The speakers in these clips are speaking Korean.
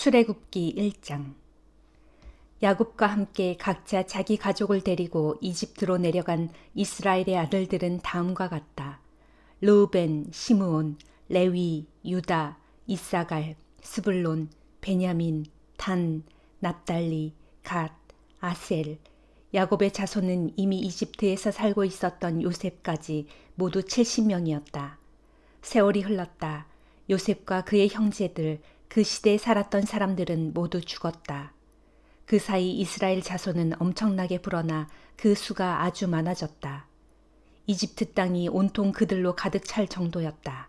출애굽기 1장 야곱과 함께 각자 자기 가족을 데리고 이집트로 내려간 이스라엘의 아들들은 다음과 같다. 르우벤, 시므온, 레위, 유다, 이사갈, 스불론, 베냐민, 단, 납달리, 갓, 아셀. 야곱의 자손은 이미 이집트에서 살고 있었던 요셉까지 모두 70명이었다. 세월이 흘렀다. 요셉과 그의 형제들, 그 시대에 살았던 사람들은 모두 죽었다. 그 사이 이스라엘 자손은 엄청나게 불어나 그 수가 아주 많아졌다. 이집트 땅이 온통 그들로 가득 찰 정도였다.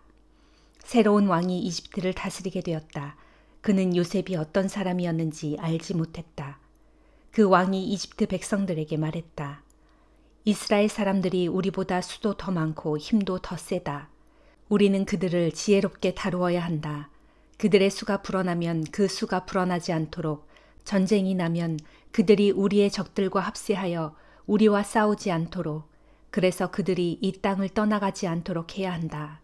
새로운 왕이 이집트를 다스리게 되었다. 그는 요셉이 어떤 사람이었는지 알지 못했다. 그 왕이 이집트 백성들에게 말했다. 이스라엘 사람들이 우리보다 수도 더 많고 힘도 더 세다. 우리는 그들을 지혜롭게 다루어야 한다. 그들의 수가 불어나면 그 수가 불어나지 않도록 전쟁이 나면 그들이 우리의 적들과 합세하여 우리와 싸우지 않도록 그래서 그들이 이 땅을 떠나가지 않도록 해야 한다.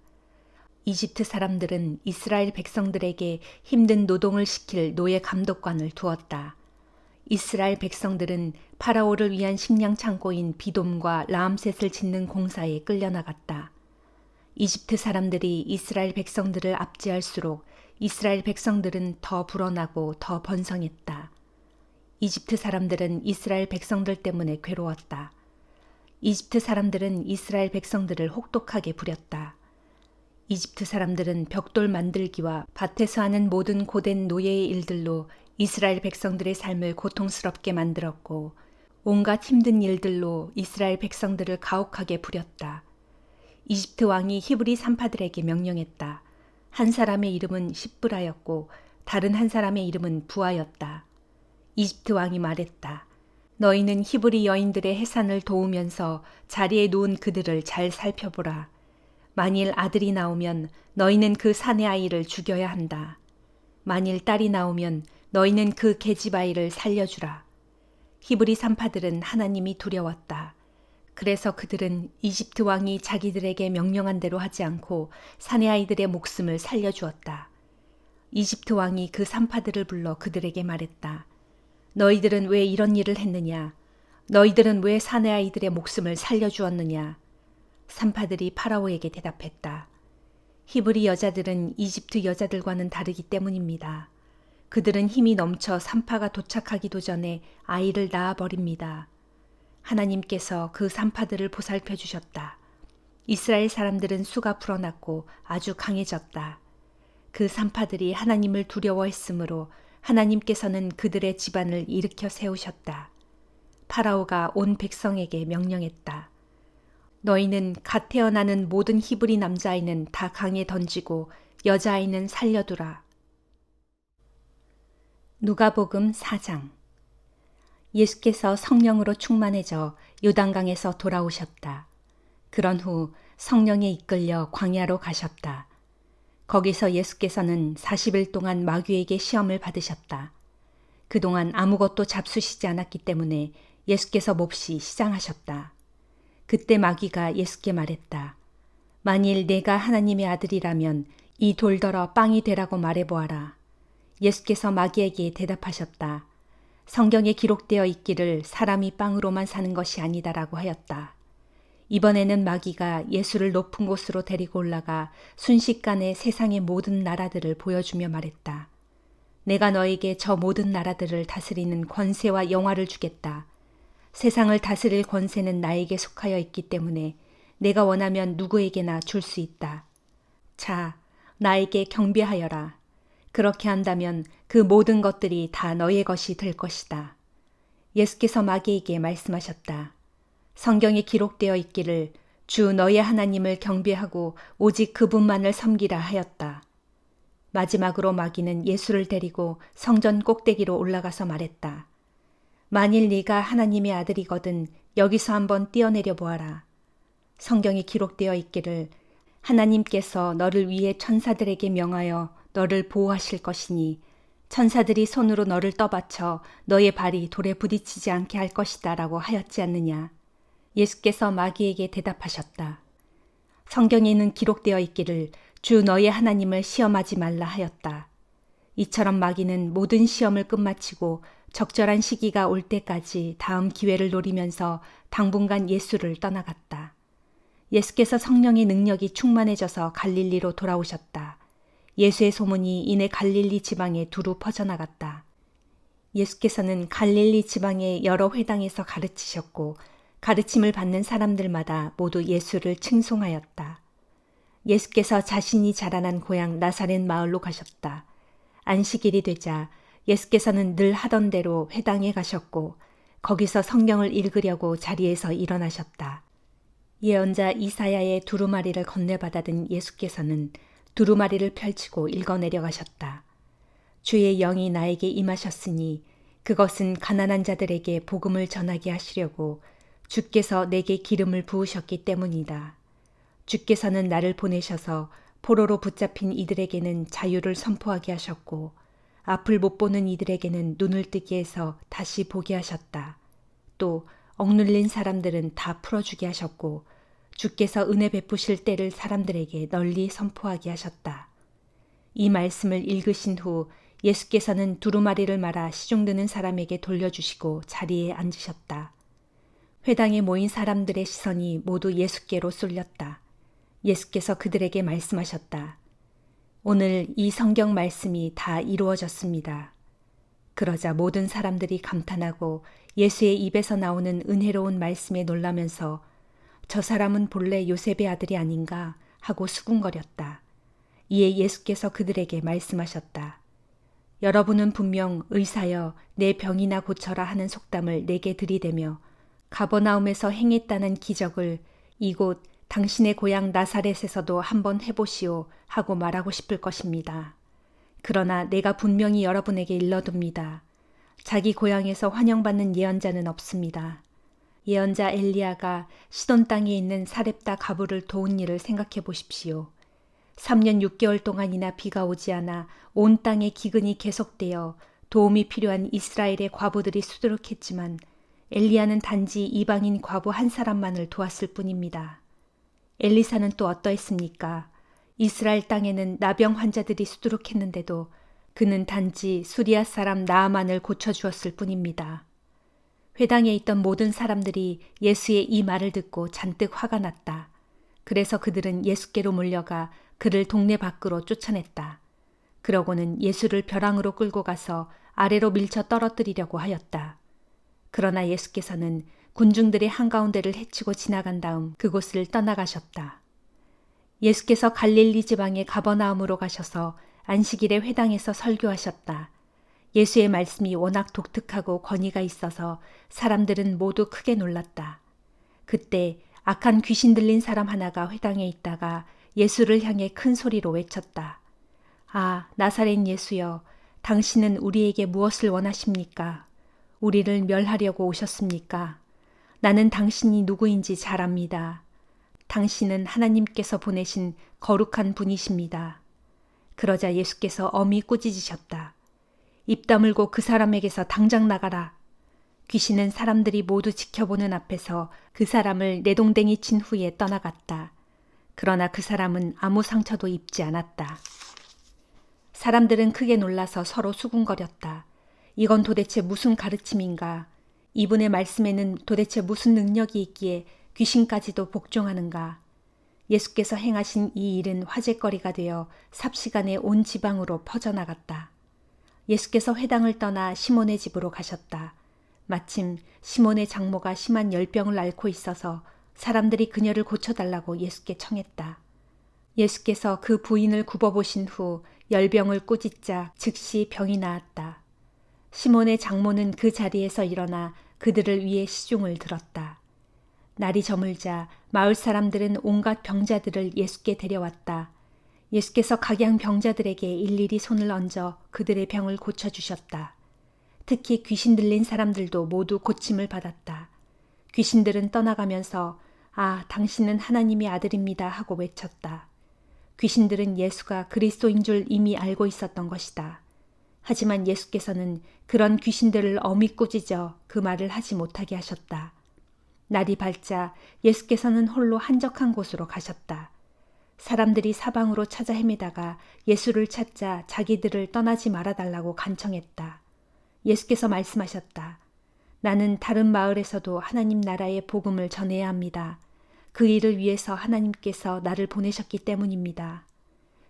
이집트 사람들은 이스라엘 백성들에게 힘든 노동을 시킬 노예 감독관을 두었다. 이스라엘 백성들은 파라오를 위한 식량 창고인 비돔과 라암셋을 짓는 공사에 끌려나갔다. 이집트 사람들이 이스라엘 백성들을 압제할수록 이스라엘 백성들은 더 불어나고 더 번성했다. 이집트 사람들은 이스라엘 백성들 때문에 괴로웠다. 이집트 사람들은 이스라엘 백성들을 혹독하게 부렸다. 이집트 사람들은 벽돌 만들기와 밭에서 하는 모든 고된 노예의 일들로 이스라엘 백성들의 삶을 고통스럽게 만들었고 온갖 힘든 일들로 이스라엘 백성들을 가혹하게 부렸다. 이집트 왕이 히브리 산파들에게 명령했다. 한 사람의 이름은 십브라였고 다른 한 사람의 이름은 부하였다. 이집트 왕이 말했다. 너희는 히브리 여인들의 해산을 도우면서 자리에 누운 그들을 잘 살펴보라. 만일 아들이 나오면 너희는 그 사내 아이를 죽여야 한다. 만일 딸이 나오면 너희는 그 계집 아이를 살려주라. 히브리 산파들은 하나님이 두려웠다. 그래서 그들은 이집트 왕이 자기들에게 명령한 대로 하지 않고 사내 아이들의 목숨을 살려주었다. 이집트 왕이 그 산파들을 불러 그들에게 말했다. 너희들은 왜 이런 일을 했느냐? 너희들은 왜 사내 아이들의 목숨을 살려주었느냐? 산파들이 파라오에게 대답했다. 히브리 여자들은 이집트 여자들과는 다르기 때문입니다. 그들은 힘이 넘쳐 산파가 도착하기도 전에 아이를 낳아버립니다. 하나님께서 그 산파들을 보살펴 주셨다. 이스라엘 사람들은 수가 불어났고 아주 강해졌다. 그 산파들이 하나님을 두려워했으므로 하나님께서는 그들의 집안을 일으켜 세우셨다. 파라오가 온 백성에게 명령했다. 너희는 갓 태어나는 모든 히브리 남자아이는 다 강에 던지고 여자아이는 살려두라. 누가복음 4장 예수께서 성령으로 충만해져 요단강에서 돌아오셨다. 그런 후 성령에 이끌려 광야로 가셨다. 거기서 예수께서는 40일 동안 마귀에게 시험을 받으셨다. 그동안 아무것도 잡수시지 않았기 때문에 예수께서 몹시 시장하셨다. 그때 마귀가 예수께 말했다. 만일 내가 하나님의 아들이라면 이 돌더러 빵이 되라고 말해보아라. 예수께서 마귀에게 대답하셨다. 성경에 기록되어 있기를 사람이 빵으로만 사는 것이 아니다라고 하였다. 이번에는 마귀가 예수를 높은 곳으로 데리고 올라가 순식간에 세상의 모든 나라들을 보여주며 말했다. 내가 너에게 저 모든 나라들을 다스리는 권세와 영화를 주겠다. 세상을 다스릴 권세는 나에게 속하여 있기 때문에 내가 원하면 누구에게나 줄 수 있다. 자, 나에게 경배하여라. 그렇게 한다면 그 모든 것들이 다 너의 것이 될 것이다. 예수께서 마귀에게 말씀하셨다. 성경에 기록되어 있기를 주 너의 하나님을 경배하고 오직 그분만을 섬기라 하였다. 마지막으로 마귀는 예수를 데리고 성전 꼭대기로 올라가서 말했다. 만일 네가 하나님의 아들이거든 여기서 한번 뛰어내려 보아라. 성경에 기록되어 있기를 하나님께서 너를 위해 천사들에게 명하여 너를 보호하실 것이니 천사들이 손으로 너를 떠받쳐 너의 발이 돌에 부딪히지 않게 할 것이다 라고 하였지 않느냐. 예수께서 마귀에게 대답하셨다. 성경에는 기록되어 있기를 주 너의 하나님을 시험하지 말라 하였다. 이처럼 마귀는 모든 시험을 끝마치고 적절한 시기가 올 때까지 다음 기회를 노리면서 당분간 예수를 떠나갔다. 예수께서 성령의 능력이 충만해져서 갈릴리로 돌아오셨다. 예수의 소문이 이내 갈릴리 지방에 두루 퍼져나갔다. 예수께서는 갈릴리 지방의 여러 회당에서 가르치셨고 가르침을 받는 사람들마다 모두 예수를 칭송하였다. 예수께서 자신이 자라난 고향 나사렛 마을로 가셨다. 안식일이 되자 예수께서는 늘 하던 대로 회당에 가셨고 거기서 성경을 읽으려고 자리에서 일어나셨다. 예언자 이사야의 두루마리를 건네받아든 예수께서는 두루마리를 펼치고 읽어내려 가셨다. 주의 영이 나에게 임하셨으니 그것은 가난한 자들에게 복음을 전하게 하시려고 주께서 내게 기름을 부으셨기 때문이다. 주께서는 나를 보내셔서 포로로 붙잡힌 이들에게는 자유를 선포하게 하셨고 앞을 못 보는 이들에게는 눈을 뜨게 해서 다시 보게 하셨다. 또 억눌린 사람들은 다 풀어주게 하셨고 주께서 은혜 베푸실 때를 사람들에게 널리 선포하게 하셨다. 이 말씀을 읽으신 후 예수께서는 두루마리를 말아 시중드는 사람에게 돌려주시고 자리에 앉으셨다. 회당에 모인 사람들의 시선이 모두 예수께로 쏠렸다. 예수께서 그들에게 말씀하셨다. 오늘 이 성경 말씀이 다 이루어졌습니다. 그러자 모든 사람들이 감탄하고 예수의 입에서 나오는 은혜로운 말씀에 놀라면서 저 사람은 본래 요셉의 아들이 아닌가 하고 수군거렸다. 이에 예수께서 그들에게 말씀하셨다. 여러분은 분명 의사여 내 병이나 고쳐라 하는 속담을 내게 들이대며 가버나움에서 행했다는 기적을 이곳 당신의 고향 나사렛에서도 한번 해보시오 하고 말하고 싶을 것입니다. 그러나 내가 분명히 여러분에게 일러둡니다. 자기 고향에서 환영받는 예언자는 없습니다. 예언자 엘리야가 시돈 땅에 있는 사렙다 가부를 도운 일을 생각해 보십시오. 3년 6개월 동안이나 비가 오지 않아 온 땅에 기근이 계속되어 도움이 필요한 이스라엘의 과부들이 수두룩했지만 엘리야는 단지 이방인 과부 한 사람만을 도왔을 뿐입니다. 엘리사는 또 어떠했습니까? 이스라엘 땅에는 나병 환자들이 수두룩했는데도 그는 단지 수리아 사람 나아만을 고쳐주었을 뿐입니다. 회당에 있던 모든 사람들이 예수의 이 말을 듣고 잔뜩 화가 났다. 그래서 그들은 예수께로 몰려가 그를 동네 밖으로 쫓아냈다. 그러고는 예수를 벼랑으로 끌고 가서 아래로 밀쳐 떨어뜨리려고 하였다. 그러나 예수께서는 군중들의 한가운데를 헤치고 지나간 다음 그곳을 떠나가셨다. 예수께서 갈릴리 지방의 가버나움으로 가셔서 안식일에 회당에서 설교하셨다. 예수의 말씀이 워낙 독특하고 권위가 있어서 사람들은 모두 크게 놀랐다. 그때 악한 귀신 들린 사람 하나가 회당에 있다가 예수를 향해 큰 소리로 외쳤다. 아, 나사렛 예수여, 당신은 우리에게 무엇을 원하십니까? 우리를 멸하려고 오셨습니까? 나는 당신이 누구인지 잘 압니다. 당신은 하나님께서 보내신 거룩한 분이십니다. 그러자 예수께서 엄히 꾸짖으셨다. 입 다물고 그 사람에게서 당장 나가라. 귀신은 사람들이 모두 지켜보는 앞에서 그 사람을 내동댕이 친 후에 떠나갔다. 그러나 그 사람은 아무 상처도 입지 않았다. 사람들은 크게 놀라서 서로 수군거렸다. 이건 도대체 무슨 가르침인가? 이분의 말씀에는 도대체 무슨 능력이 있기에 귀신까지도 복종하는가? 예수께서 행하신 이 일은 화제거리가 되어 삽시간에 온 지방으로 퍼져나갔다. 예수께서 회당을 떠나 시몬의 집으로 가셨다. 마침 시몬의 장모가 심한 열병을 앓고 있어서 사람들이 그녀를 고쳐달라고 예수께 청했다. 예수께서 그 부인을 굽어보신 후 열병을 꾸짖자 즉시 병이 나았다. 시몬의 장모는 그 자리에서 일어나 그들을 위해 시중을 들었다. 날이 저물자 마을 사람들은 온갖 병자들을 예수께 데려왔다. 예수께서 각양 병자들에게 일일이 손을 얹어 그들의 병을 고쳐주셨다. 특히 귀신 들린 사람들도 모두 고침을 받았다. 귀신들은 떠나가면서 아, 당신은 하나님의 아들입니다 하고 외쳤다. 귀신들은 예수가 그리스도인 줄 이미 알고 있었던 것이다. 하지만 예수께서는 그런 귀신들을 어미 꾸짖어 그 말을 하지 못하게 하셨다. 날이 밝자 예수께서는 홀로 한적한 곳으로 가셨다. 사람들이 사방으로 찾아 헤매다가 예수를 찾자 자기들을 떠나지 말아달라고 간청했다. 예수께서 말씀하셨다. 나는 다른 마을에서도 하나님 나라의 복음을 전해야 합니다. 그 일을 위해서 하나님께서 나를 보내셨기 때문입니다.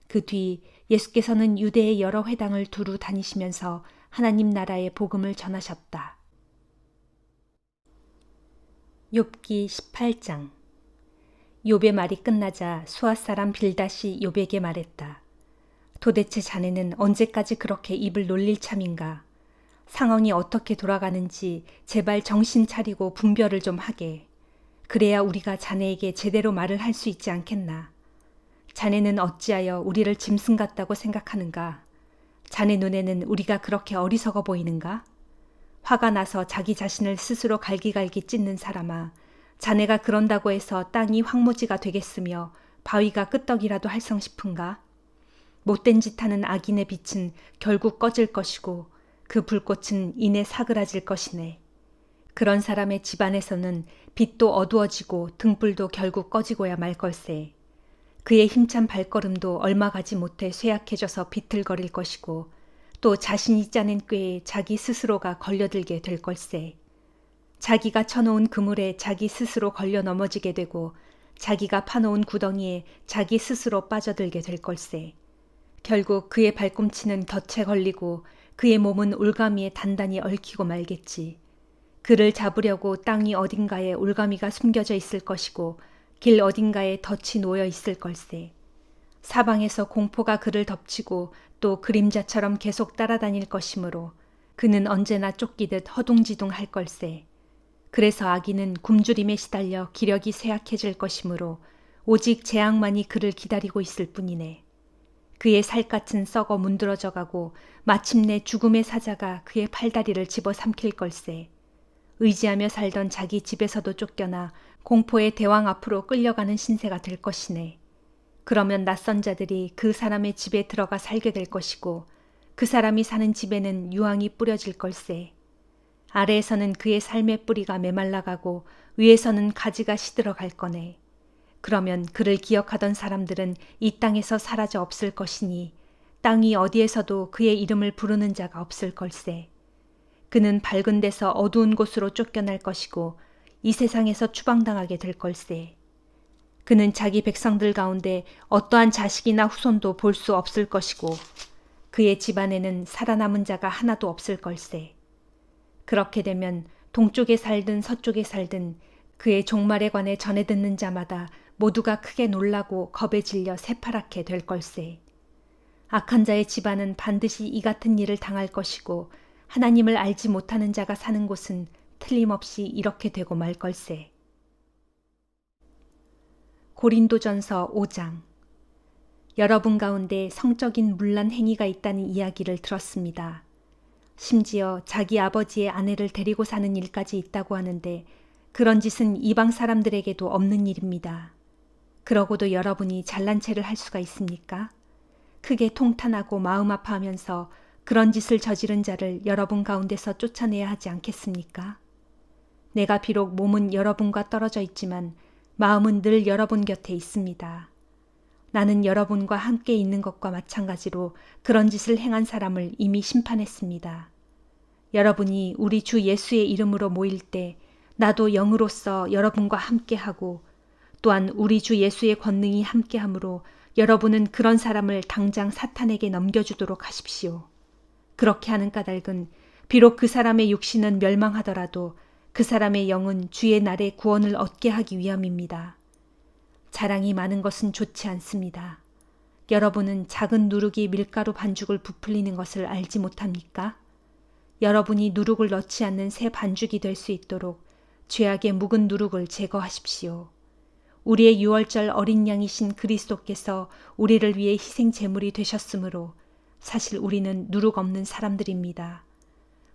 그 뒤 예수께서는 유대의 여러 회당을 두루 다니시면서 하나님 나라의 복음을 전하셨다. 욥기 18장 욥의 말이 끝나자 수아 사람 빌닷이 욥에게 말했다. 도대체 자네는 언제까지 그렇게 입을 놀릴 참인가? 상황이 어떻게 돌아가는지 제발 정신 차리고 분별을 좀 하게. 그래야 우리가 자네에게 제대로 말을 할 수 있지 않겠나. 자네는 어찌하여 우리를 짐승 같다고 생각하는가? 자네 눈에는 우리가 그렇게 어리석어 보이는가? 화가 나서 자기 자신을 스스로 갈기갈기 찢는 사람아, 자네가 그런다고 해서 땅이 황무지가 되겠으며 바위가 끄떡이라도 할성 싶은가? 못된 짓 하는 악인의 빛은 결국 꺼질 것이고 그 불꽃은 이내 사그라질 것이네. 그런 사람의 집안에서는 빛도 어두워지고 등불도 결국 꺼지고야 말 걸세. 그의 힘찬 발걸음도 얼마 가지 못해 쇠약해져서 비틀거릴 것이고 또 자신이 짜낸 꾀에 자기 스스로가 걸려들게 될 걸세. 자기가 쳐놓은 그물에 자기 스스로 걸려 넘어지게 되고 자기가 파놓은 구덩이에 자기 스스로 빠져들게 될 걸세. 결국 그의 발꿈치는 덫에 걸리고 그의 몸은 올가미에 단단히 얽히고 말겠지. 그를 잡으려고 땅이 어딘가에 올가미가 숨겨져 있을 것이고 길 어딘가에 덫이 놓여 있을 걸세. 사방에서 공포가 그를 덮치고 또 그림자처럼 계속 따라다닐 것이므로 그는 언제나 쫓기듯 허둥지둥 할 걸세. 그래서 아기는 굶주림에 시달려 기력이 쇠약해질 것이므로 오직 재앙만이 그를 기다리고 있을 뿐이네. 그의 살갗은 썩어 문드러져 가고 마침내 죽음의 사자가 그의 팔다리를 집어 삼킬 걸세. 의지하며 살던 자기 집에서도 쫓겨나 공포의 대왕 앞으로 끌려가는 신세가 될 것이네. 그러면 낯선 자들이 그 사람의 집에 들어가 살게 될 것이고 그 사람이 사는 집에는 유황이 뿌려질 걸세. 아래에서는 그의 삶의 뿌리가 메말라가고 위에서는 가지가 시들어 갈 거네. 그러면 그를 기억하던 사람들은 이 땅에서 사라져 없을 것이니 땅이 어디에서도 그의 이름을 부르는 자가 없을 걸세. 그는 밝은 데서 어두운 곳으로 쫓겨날 것이고 이 세상에서 추방당하게 될 걸세. 그는 자기 백성들 가운데 어떠한 자식이나 후손도 볼 수 없을 것이고 그의 집안에는 살아남은 자가 하나도 없을 걸세. 그렇게 되면 동쪽에 살든 서쪽에 살든 그의 종말에 관해 전해 듣는 자마다 모두가 크게 놀라고 겁에 질려 새파랗게 될 걸세. 악한 자의 집안은 반드시 이 같은 일을 당할 것이고 하나님을 알지 못하는 자가 사는 곳은 틀림없이 이렇게 되고 말 걸세. 고린도전서 5장 여러분 가운데 성적인 문란 행위가 있다는 이야기를 들었습니다. 심지어 자기 아버지의 아내를 데리고 사는 일까지 있다고 하는데 그런 짓은 이방 사람들에게도 없는 일입니다. 그러고도 여러분이 잘난 체를 할 수가 있습니까? 크게 통탄하고 마음 아파하면서 그런 짓을 저지른 자를 여러분 가운데서 쫓아내야 하지 않겠습니까? 내가 비록 몸은 여러분과 떨어져 있지만 마음은 늘 여러분 곁에 있습니다. 나는 여러분과 함께 있는 것과 마찬가지로 그런 짓을 행한 사람을 이미 심판했습니다. 여러분이 우리 주 예수의 이름으로 모일 때 나도 영으로서 여러분과 함께하고 또한 우리 주 예수의 권능이 함께하므로 여러분은 그런 사람을 당장 사탄에게 넘겨주도록 하십시오. 그렇게 하는 까닭은 비록 그 사람의 육신은 멸망하더라도 그 사람의 영은 주의 날에 구원을 얻게 하기 위함입니다. 자랑이 많은 것은 좋지 않습니다. 여러분은 작은 누룩이 밀가루 반죽을 부풀리는 것을 알지 못합니까? 여러분이 누룩을 넣지 않는 새 반죽이 될 수 있도록 죄악의 묵은 누룩을 제거하십시오. 우리의 유월절 어린 양이신 그리스도께서 우리를 위해 희생 제물이 되셨으므로 사실 우리는 누룩 없는 사람들입니다.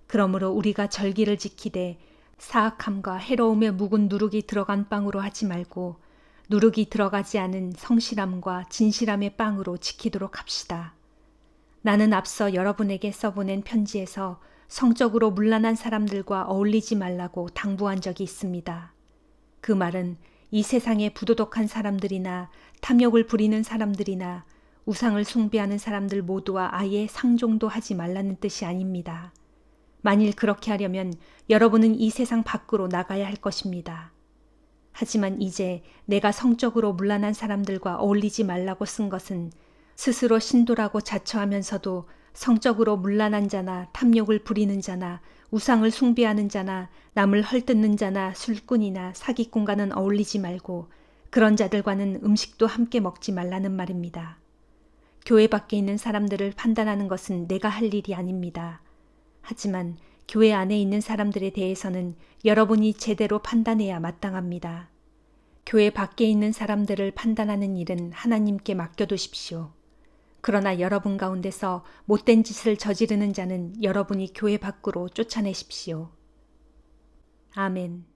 그러므로 우리가 절기를 지키되 사악함과 해로움에 묵은 누룩이 들어간 빵으로 하지 말고 누룩이 들어가지 않은 성실함과 진실함의 빵으로 지키도록 합시다. 나는 앞서 여러분에게 써보낸 편지에서 성적으로 문란한 사람들과 어울리지 말라고 당부한 적이 있습니다. 그 말은 이 세상의 부도덕한 사람들이나 탐욕을 부리는 사람들이나 우상을 숭배하는 사람들 모두와 아예 상종도 하지 말라는 뜻이 아닙니다. 만일 그렇게 하려면 여러분은 이 세상 밖으로 나가야 할 것입니다. 하지만 이제 내가 성적으로 문란한 사람들과 어울리지 말라고 쓴 것은 스스로 신도라고 자처하면서도 성적으로 문란한 자나 탐욕을 부리는 자나 우상을 숭배하는 자나 남을 헐뜯는 자나 술꾼이나 사기꾼과는 어울리지 말고 그런 자들과는 음식도 함께 먹지 말라는 말입니다. 교회 밖에 있는 사람들을 판단하는 것은 내가 할 일이 아닙니다. 하지만 교회 안에 있는 사람들에 대해서는 여러분이 제대로 판단해야 마땅합니다. 교회 밖에 있는 사람들을 판단하는 일은 하나님께 맡겨두십시오. 그러나 여러분 가운데서 못된 짓을 저지르는 자는 여러분이 교회 밖으로 쫓아내십시오. 아멘.